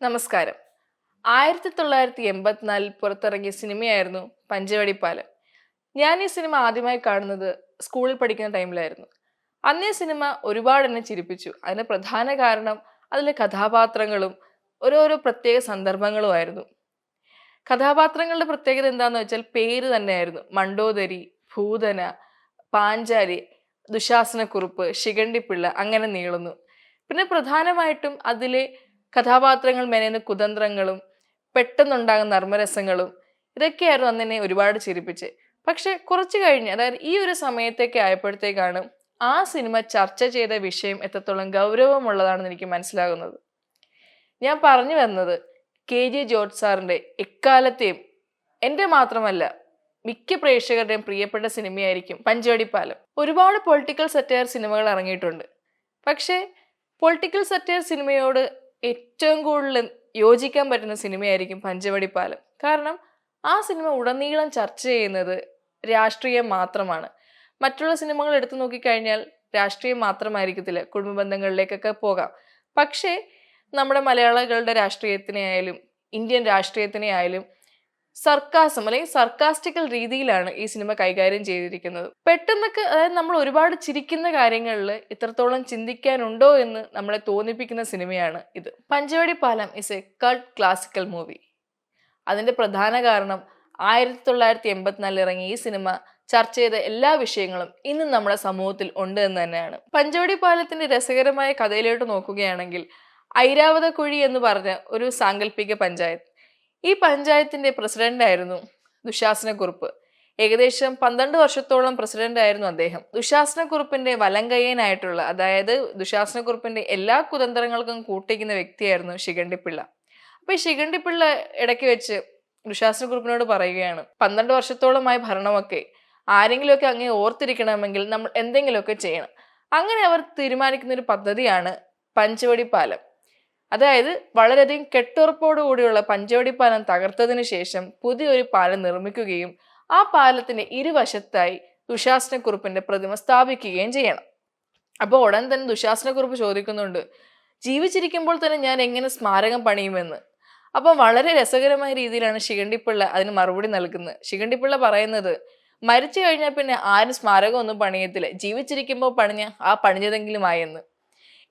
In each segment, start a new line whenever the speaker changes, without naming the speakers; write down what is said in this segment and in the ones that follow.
നമസ്കാരം. ആയിരത്തി തൊള്ളായിരത്തി എൺപത്തിനാലിൽ പുറത്തിറങ്ങിയ സിനിമയായിരുന്നു പഞ്ചവടിപ്പാലം. ഞാൻ ഈ സിനിമ ആദ്യമായി കാണുന്നത് സ്കൂളിൽ പഠിക്കുന്ന ടൈമിലായിരുന്നു. അന്നേ സിനിമ ഒരുപാട് എന്നെ ചിരിപ്പിച്ചു. അതിന് പ്രധാന കാരണം അതിലെ കഥാപാത്രങ്ങളും ഓരോരോ പ്രത്യേക സന്ദർഭങ്ങളുമായിരുന്നു കഥാപാത്രങ്ങളുടെ പ്രത്യേകത എന്താണെന്ന് വെച്ചാൽ പേര് തന്നെയായിരുന്നു. മണ്ടോദരി ഭൂതന പാഞ്ചാലി ദുശാസനക്കുറുപ്പ് ശിഖണ്ഡിപ്പിള്ള അങ്ങനെ നീളുന്നു. പിന്നെ പ്രധാനമായിട്ടും അതിലെ കഥാപാത്രങ്ങൾ മെനയുന്ന കുതന്ത്രങ്ങളും പെട്ടെന്നുണ്ടാകുന്ന നർമ്മരസങ്ങളും ഇതൊക്കെയായിരുന്നു അന്ന് എന്നെ ഒരുപാട് ചിരിപ്പിച്ച്. പക്ഷെ കുറച്ച് കഴിഞ്ഞ് അതായത് ഈ ഒരു സമയത്തേക്ക് ആയപ്പോഴത്തേക്കാണ് ആ സിനിമ ചർച്ച ചെയ്ത വിഷയം എത്രത്തോളം ഗൗരവമുള്ളതാണെന്ന് എനിക്ക് മനസ്സിലാകുന്നത്. ഞാൻ പറഞ്ഞു വന്നത് കെ. ജെ. ജോർജ് സാറിന്റെ എക്കാലത്തെയും എന്റെ മാത്രമല്ല മിക്ക പ്രേക്ഷകരുടെയും പ്രിയപ്പെട്ട സിനിമയായിരിക്കും പഞ്ചവടിപ്പാലം ഒരുപാട് പൊളിറ്റിക്കൽ സറ്റയർ സിനിമകൾ ഇറങ്ങിയിട്ടുണ്ട്. പക്ഷേ പൊളിറ്റിക്കൽ സറ്റയർ സിനിമയോട് ഏറ്റവും കൂടുതൽ യോജിക്കാൻ പറ്റുന്ന സിനിമയായിരിക്കും പഞ്ചവടിപ്പാലം. കാരണം ആ സിനിമ ഉടനീളം ചർച്ച ചെയ്യുന്നത് രാഷ്ട്രീയം മാത്രമാണ്. മറ്റുള്ള സിനിമകൾ എടുത്തു നോക്കിക്കഴിഞ്ഞാൽ രാഷ്ട്രീയം മാത്രമായിരിക്കത്തില്ല. കുടുംബ ബന്ധങ്ങളിലേക്കൊക്കെ പോകാം. പക്ഷേ നമ്മുടെ മലയാളികളുടെ രാഷ്ട്രീയത്തിനെ ആയാലും ഇന്ത്യൻ രാഷ്ട്രീയത്തിനെ ആയാലും സർക്കാസം അല്ലെങ്കിൽ സർക്കാസ്റ്റിക്കൽ രീതിയിലാണ് ഈ സിനിമ കൈകാര്യം ചെയ്തിരിക്കുന്നത്. പെട്ടെന്നൊക്കെ അതായത് നമ്മൾ ഒരുപാട് ചിരിക്കുന്ന കാര്യങ്ങളിൽ ഇത്രത്തോളം ചിന്തിക്കാനുണ്ടോ എന്ന് നമ്മളെ തോന്നിപ്പിക്കുന്ന സിനിമയാണ് ഇത്. Panchavadi Palam is a cult classical movie അതിന്റെ പ്രധാന കാരണം ആയിരത്തി തൊള്ളായിരത്തി എൺപത്തിനാലിൽ ഇറങ്ങിയ ഈ സിനിമ ചർച്ച ചെയ്ത എല്ലാ വിഷയങ്ങളും ഇന്നും നമ്മുടെ സമൂഹത്തിൽ ഉണ്ട് എന്ന് തന്നെയാണ്. പഞ്ചവടി പാലത്തിന്റെ രസകരമായ കഥയിലോട്ട് നോക്കുകയാണെങ്കിൽ ഐരാവത കുഴി എന്ന് പറഞ്ഞ ഒരു സാങ്കല്പിക പഞ്ചായത്ത്. ഈ പഞ്ചായത്തിന്റെ പ്രസിഡന്റ് ആയിരുന്നു ദുശാസനക്കുറുപ്പ് ഏകദേശം പന്ത്രണ്ട് വർഷത്തോളം പ്രസിഡന്റ് ആയിരുന്നു അദ്ദേഹം. ദുശാസനക്കുറിപ്പിന്റെ വലങ്കയ്യനായിട്ടുള്ള അതായത് ദുശാസനക്കുറിപ്പിന്റെ എല്ലാ കുതന്ത്രങ്ങൾക്കും കൂട്ടിക്കുന്ന വ്യക്തിയായിരുന്നു ശിഖണ്ഡിപ്പിള്ള. അപ്പൊ ഈ ശിഖണ്ഡിപ്പിള്ള ഇടയ്ക്ക് വെച്ച് ദുശാസനക്കുറിപ്പിനോട് പറയുകയാണ് പന്ത്രണ്ട് വർഷത്തോളമായ ഭരണമൊക്കെ ആരെങ്കിലുമൊക്കെ അങ്ങേ ഓർത്തിരിക്കണമെങ്കിൽ നമ്മൾ എന്തെങ്കിലുമൊക്കെ ചെയ്യണം. അങ്ങനെ അവർ തീരുമാനിക്കുന്ന ഒരു പദ്ധതിയാണ് പഞ്ചവടി പാലം. അതായത് വളരെയധികം കെട്ടുറപ്പോടുകൂടിയുള്ള പഞ്ചവടി പാലം തകർത്തതിനു ശേഷം പുതിയൊരു പാലം നിർമ്മിക്കുകയും ആ പാലത്തിന്റെ ഇരുവശത്തായി ദുശാസനക്കുറിപ്പിന്റെ പ്രതിമ സ്ഥാപിക്കുകയും ചെയ്യണം. അപ്പോൾ ഉടൻ തന്നെ ദുശാസനക്കുറിപ്പ് ചോദിക്കുന്നുണ്ട് ജീവിച്ചിരിക്കുമ്പോൾ തന്നെ ഞാൻ എങ്ങനെ സ്മാരകം പണിയുമെന്ന്? അപ്പം വളരെ രസകരമായ രീതിയിലാണ് ശിഖണ്ഡിപ്പിള്ള അതിന് മറുപടി നൽകുന്നത്. ശിഖണ്ഡിപ്പിള്ള പറയുന്നത് മരിച്ചു കഴിഞ്ഞാൽ പിന്നെ ആരും സ്മാരകം ഒന്നും പണിയത്തില്ല. ജീവിച്ചിരിക്കുമ്പോൾ പണിഞ്ഞ ആ പണിഞ്ഞതെങ്കിലും ആയെന്ന്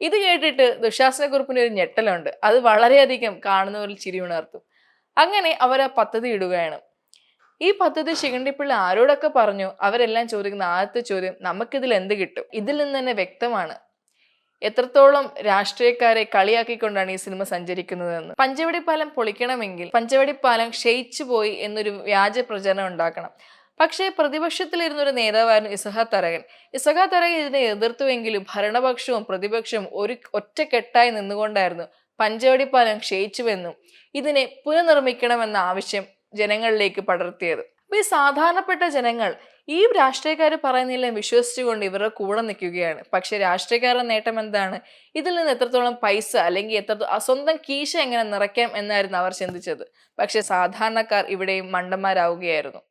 ഇത് കേട്ടിട്ട് ദുശാസനക്കുറിപ്പിന് ഒരു ഞെട്ടലുണ്ട്. അത് വളരെയധികം കാണുന്നവരിൽ ചിരി ഉണർത്തും. അങ്ങനെ അവർ ആ പദ്ധതി ഇടുകയാണ്. ഈ പദ്ധതി ശിഖണ്ഡിപ്പിള്ള ആരോടൊക്കെ പറഞ്ഞു? അവരെല്ലാം ചോദിക്കുന്ന ആദ്യത്തെ ചോദ്യം നമുക്കിതിൽ എന്ത് കിട്ടും? ഇതിൽ നിന്ന് തന്നെ വ്യക്തമാണ്. എത്രത്തോളം രാഷ്ട്രീയക്കാരെ കളിയാക്കിക്കൊണ്ടാണ് ഈ സിനിമ സഞ്ചരിക്കുന്നതെന്ന്. പഞ്ചവടി പാലം പൊളിക്കണമെങ്കിൽ പഞ്ചവടി പാലം ക്ഷയിച്ചു പോയി എന്നൊരു വ്യാജ പ്രചരണം ഉണ്ടാക്കണം. പക്ഷേ പ്രതിപക്ഷത്തിലിരുന്ന ഒരു നേതാവായിരുന്നു ഇസഹ തരകൻ. ഇസഹ തരകൻ ഇതിനെ എതിർത്തുവെങ്കിലും ഭരണപക്ഷവും പ്രതിപക്ഷവും ഒരു ഒറ്റക്കെട്ടായി നിന്നുകൊണ്ടായിരുന്നു പഞ്ചവടി പാലം ക്ഷയിച്ചുവെന്നും ഇതിനെ പുനർനിർമ്മിക്കണമെന്ന ആവശ്യം ജനങ്ങളിലേക്ക് പടർത്തിയത്. ഈ സാധാരണപ്പെട്ട ജനങ്ങൾ ഈ രാഷ്ട്രീയക്കാർ പറയുന്നതെല്ലാം വിശ്വസിച്ചുകൊണ്ട് ഇവരുടെ കൂടെ നിൽക്കുകയാണ്. പക്ഷെ രാഷ്ട്രീയക്കാരുടെ നേട്ടം എന്താണ്? ഇതിൽ നിന്ന് എത്രത്തോളം പൈസ അല്ലെങ്കിൽ എത്രത്തോളം സ്വന്തം കീശ എങ്ങനെ നിറയ്ക്കാം എന്നായിരുന്നു അവർ ചിന്തിച്ചത്. പക്ഷെ സാധാരണക്കാർ ഇവിടെയും മണ്ടന്മാരാവുകയായിരുന്നു.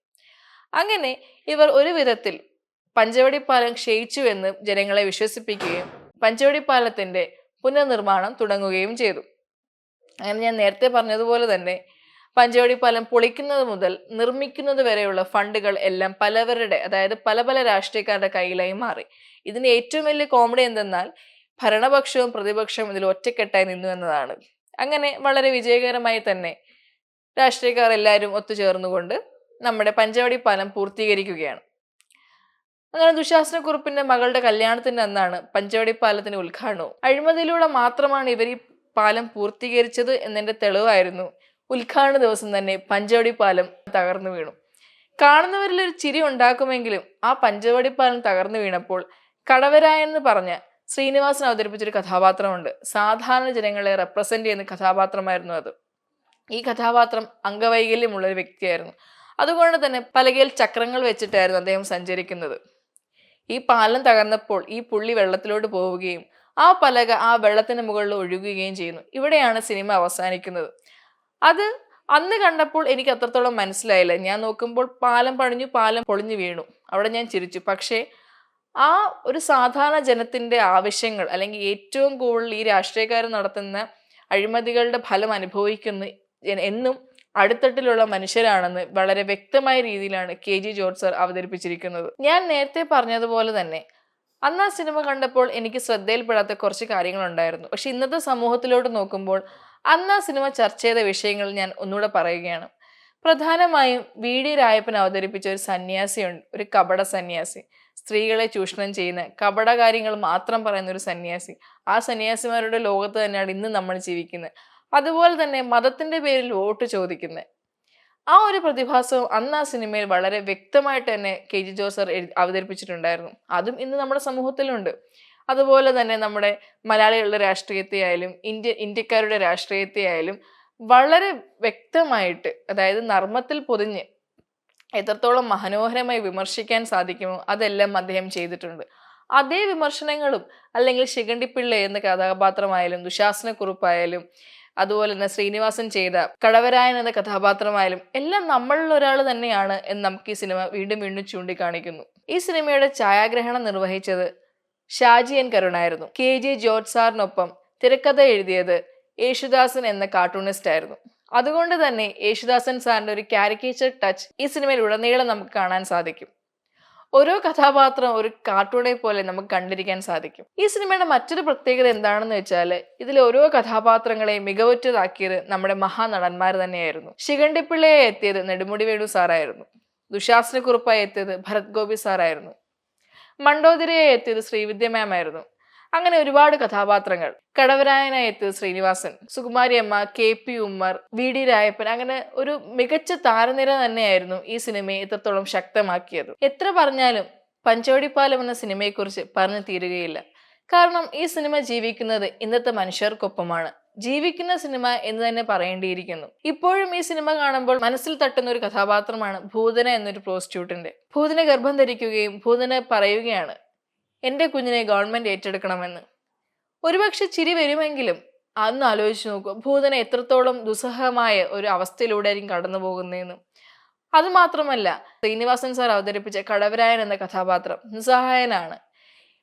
അങ്ങനെ ഇവർ ഒരു വിധത്തിൽ പഞ്ചവടി പാലം ക്ഷയിച്ചു എന്ന് ജനങ്ങളെ വിശ്വസിപ്പിക്കുകയും പഞ്ചവടി പാലത്തിന്റെ പുനർനിർമ്മാണം തുടങ്ങുകയും ചെയ്തു. അങ്ങനെ ഞാൻ നേരത്തെ പറഞ്ഞതുപോലെ തന്നെ പഞ്ചവടി പാലം പൊളിക്കുന്നത് മുതൽ നിർമ്മിക്കുന്നത് വരെയുള്ള ഫണ്ടുകൾ എല്ലാം പലവരുടെ അതായത് പല പല രാഷ്ട്രീയക്കാരുടെ കയ്യിലായി മാറി. ഇതിന് ഏറ്റവും വലിയ കോമഡി എന്തെന്നാൽ ഭരണപക്ഷവും പ്രതിപക്ഷവും ഇതിൽ ഒറ്റക്കെട്ടായി നിന്നു എന്നതാണ്. അങ്ങനെ വളരെ വിജയകരമായി തന്നെ രാഷ്ട്രീയക്കാർ എല്ലാവരും ഒത്തുചേർന്നുകൊണ്ട് നമ്മുടെ പഞ്ചവടി പാലം പൂർത്തീകരിക്കുകയാണ്. അങ്ങനെ ദുശാസനക്കുറിപ്പിന്റെ മകളുടെ കല്യാണത്തിന്റെ അന്നാണ് പഞ്ചവടി പാലത്തിന്റെ ഉദ്ഘാടനവും. അഴിമതിയിലൂടെ മാത്രമാണ് ഇവർ ഈ പാലം പൂർത്തീകരിച്ചത് എന്നതിന്റെ തെളിവായിരുന്നു. ഉദ്ഘാടന ദിവസം തന്നെ പഞ്ചവടി പാലം തകർന്നു വീണു. കാണുന്നവരിൽ ഒരു ചിരി ഉണ്ടാക്കുമെങ്കിലും ആ പഞ്ചവടി പാലം തകർന്നു വീണപ്പോൾ കടവരായെന്ന് പറഞ്ഞ ശ്രീനിവാസൻ അവതരിപ്പിച്ചൊരു കഥാപാത്രമുണ്ട്. സാധാരണ ജനങ്ങളെ റെപ്രസെന്റ് ചെയ്യുന്ന കഥാപാത്രമായിരുന്നു അത്. ഈ കഥാപാത്രം അംഗവൈകല്യമുള്ള ഒരു വ്യക്തിയായിരുന്നു. അതുകൊണ്ട് തന്നെ പലകയിൽ ചക്രങ്ങൾ വെച്ചിട്ടായിരുന്നു അദ്ദേഹം സഞ്ചരിക്കുന്നത്. ഈ പാലം തകർന്നപ്പോൾ ഈ പുള്ളി വെള്ളത്തിലോട്ട് പോവുകയും ആ പലക ആ വെള്ളത്തിന് മുകളിൽ ഒഴുകുകയും ചെയ്യുന്നു. ഇവിടെയാണ് സിനിമ അവസാനിക്കുന്നത്. അത് അന്ന് കണ്ടപ്പോൾ എനിക്ക് അത്രത്തോളം മനസ്സിലായില്ല. ഞാൻ നോക്കുമ്പോൾ പാലം പണിഞ്ഞു പാലം പൊളിഞ്ഞു വീണു. അവിടെ ഞാൻ ചിരിച്ചു. പക്ഷേ ആ ഒരു സാധാരണ ജനത്തിന്റെ ആവശ്യങ്ങൾ അല്ലെങ്കിൽ ഏറ്റവും കൂടുതൽ ഈ രാഷ്ട്രീയക്കാർ നടത്തുന്ന അഴിമതികളുടെ ഫലം അനുഭവിക്കുന്നു എന്നും അടിത്തട്ടിലുള്ള മനുഷ്യരാണെന്ന് വളരെ വ്യക്തമായ രീതിയിലാണ് കെ ജി ജോർജ് സർ അവതരിപ്പിച്ചിരിക്കുന്നത്. ഞാൻ നേരത്തെ പറഞ്ഞതുപോലെ തന്നെ അന്ന് ആ സിനിമ കണ്ടപ്പോൾ എനിക്ക് ശ്രദ്ധയിൽപ്പെടാത്ത കുറച്ച് കാര്യങ്ങളുണ്ടായിരുന്നു. പക്ഷെ ഇന്നത്തെ സമൂഹത്തിലോട്ട് നോക്കുമ്പോൾ അന്ന് ആ സിനിമ ചർച്ച ചെയ്ത വിഷയങ്ങൾ ഞാൻ ഒന്നുകൂടെ പറയുകയാണ്. പ്രധാനമായും വി ഡി രായപ്പൻ അവതരിപ്പിച്ച ഒരു സന്യാസിയുണ്ട് ഒരു കപട സന്യാസി. സ്ത്രീകളെ ചൂഷണം ചെയ്യുന്ന കപട കാര്യങ്ങൾ മാത്രം പറയുന്ന ഒരു സന്യാസി. ആ സന്യാസിമാരുടെ ലോകത്ത് തന്നെയാണ് ഇന്ന് നമ്മൾ ജീവിക്കുന്നത്. അതുപോലെ തന്നെ മതത്തിന്റെ പേരിൽ വോട്ട് ചോദിക്കുന്നത് ആ ഒരു പ്രതിഭാസവും അന്ന് ആ സിനിമയിൽ വളരെ വ്യക്തമായിട്ട് തന്നെ കെ ജി ജോസർ അവതരിപ്പിച്ചിട്ടുണ്ടായിരുന്നു. അതും ഇന്ന് നമ്മുടെ സമൂഹത്തിലുണ്ട്. അതുപോലെ തന്നെ നമ്മുടെ മലയാളികളുടെ രാഷ്ട്രീയത്തെ ആയാലും ഇന്ത്യ ഇന്ത്യക്കാരുടെ രാഷ്ട്രീയത്തെ ആയാലും വളരെ വ്യക്തമായിട്ട് അതായത് നർമ്മത്തിൽ പൊതിഞ്ഞ് എത്രത്തോളം മനോഹരമായി വിമർശിക്കാൻ സാധിക്കുമോ അതെല്ലാം അദ്ദേഹം ചെയ്തിട്ടുണ്ട്. അതേ വിമർശനങ്ങളും അല്ലെങ്കിൽ ശിഖണ്ഡിപ്പിള്ള എന്ന കഥാപാത്രമായാലും ദുശാസനക്കുറുപ്പായാലും അതുപോലെ തന്നെ ശ്രീനിവാസൻ ചെയ്ത കടവരായൻ എന്ന കഥാപാത്രമായാലും എല്ലാം നമ്മളിൽ ഒരാൾ തന്നെയാണ് എന്ന് നമുക്ക് ഈ സിനിമ വീണ്ടും വീണ്ടും ചൂണ്ടിക്കാണിക്കുന്നു. ഈ സിനിമയുടെ ഛായാഗ്രഹണം നിർവഹിച്ചത് ഷാജി എൻ കരുണായിരുന്നു. കെ ജെ ജോർജ് സാറിനൊപ്പം തിരക്കഥ എഴുതിയത് യേശുദാസൻ എന്ന കാർട്ടൂണിസ്റ്റ് ആയിരുന്നു. അതുകൊണ്ട് തന്നെ യേശുദാസൻ സാറിന്റെ ഒരു കാരിക്കേച്ചർ ടച്ച് ഈ സിനിമയിൽ ഉടനീളം നമുക്ക് കാണാൻ സാധിക്കും. ഓരോ കഥാപാത്രം ഒരു കാർട്ടൂണെ പോലെ നമുക്ക് കണ്ടിരിക്കാൻ സാധിക്കും. ഈ സിനിമയുടെ മറ്റൊരു പ്രത്യേകത എന്താണെന്ന് വെച്ചാൽ ഇതിലെ ഓരോ കഥാപാത്രങ്ങളെയും മികവുറ്റതാക്കിയത് നമ്മുടെ മഹാനടന്മാർ തന്നെയായിരുന്നു. ശിഖണ്ഡിപ്പിള്ളയെ എത്തിയത് നെടുമുടി വേണു സാറായിരുന്നു. ദുശാസനക്കുറിപ്പായി എത്തിയത് ഭരത് ഗോപി സാറായിരുന്നു. മണ്ടോതിരയെ എത്തിയത് ശ്രീവിദ്യ മാം ആയിരുന്നു. അങ്ങനെ ഒരുപാട് കഥാപാത്രങ്ങൾ. കടവരായനായത്ത് ശ്രീനിവാസൻ സുകുമാരി അമ്മ K P Ummer V D Rayappan അങ്ങനെ ഒരു മികച്ച താരനിര തന്നെയായിരുന്നു ഈ സിനിമയെ ഇത്രത്തോളം ശക്തമാക്കിയത്. എത്ര പറഞ്ഞാലും പഞ്ചവടിപ്പാലം എന്ന സിനിമയെക്കുറിച്ച് പറഞ്ഞു തീരുകയില്ല. കാരണം ഈ സിനിമ ജീവിക്കുന്നത് ഇന്നത്തെ മനുഷ്യർക്കൊപ്പമാണ്. ജീവിക്കുന്ന സിനിമ എന്ന് തന്നെ പറയേണ്ടിയിരിക്കുന്നു. ഇപ്പോഴും ഈ സിനിമ കാണുമ്പോൾ മനസ്സിൽ തട്ടുന്ന ഒരു കഥാപാത്രമാണ് ഭൂതന എന്നൊരു പ്രോസ്റ്റിറ്റ്യൂട്ടിന്റെ ഭൂതന ഗർഭം ധരിക്കുകയും ഭൂതന പറയുകയാണ്. എന്റെ കുഞ്ഞിനെ ഗവൺമെന്റ് ഏറ്റെടുക്കണമെന്ന്. ഒരുപക്ഷെ ചിരി വരുമെങ്കിലും അന്ന് ആലോചിച്ച് നോക്കുക ഭൂതന എത്രത്തോളം ദുസ്സഹമായ ഒരു അവസ്ഥയിലൂടെ ആയിരിക്കും കടന്നു പോകുന്നതെന്ന് അതുമാത്രമല്ല ശ്രീനിവാസൻ സാർ അവതരിപ്പിച്ച കടവരായൻ എന്ന കഥാപാത്രം നിസ്സഹായനാണ്.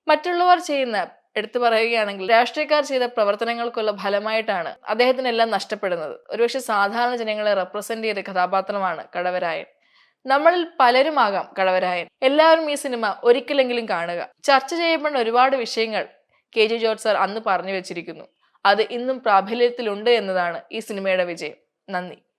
മറ്റുള്ളവർ ചെയ്യുന്ന എടുത്തു പറയുകയാണെങ്കിൽ രാഷ്ട്രീയക്കാർ ചെയ്ത പ്രവർത്തനങ്ങൾക്കുള്ള ഫലമായിട്ടാണ് അദ്ദേഹത്തിനെല്ലാം നഷ്ടപ്പെടുന്നത്. ഒരുപക്ഷെ സാധാരണ ജനങ്ങളെ റെപ്രസെന്റ് ചെയ്ത കഥാപാത്രമാണ് കടവരായൻ. നമ്മളിൽ പലരുമാകാം കളവരായൻ എല്ലാവരും ഈ സിനിമ ഒരിക്കലെങ്കിലും കാണുക. ചർച്ച ചെയ്യപ്പെടുന്ന ഒരുപാട് വിഷയങ്ങൾ കെ ജെ ജോർജ് സാർ അന്ന് പറഞ്ഞു വെച്ചിരിക്കുന്നു. അത് ഇന്നും പ്രാബല്യത്തിലുണ്ട് എന്നതാണ് ഈ സിനിമയുടെ വിജയം. നന്ദി.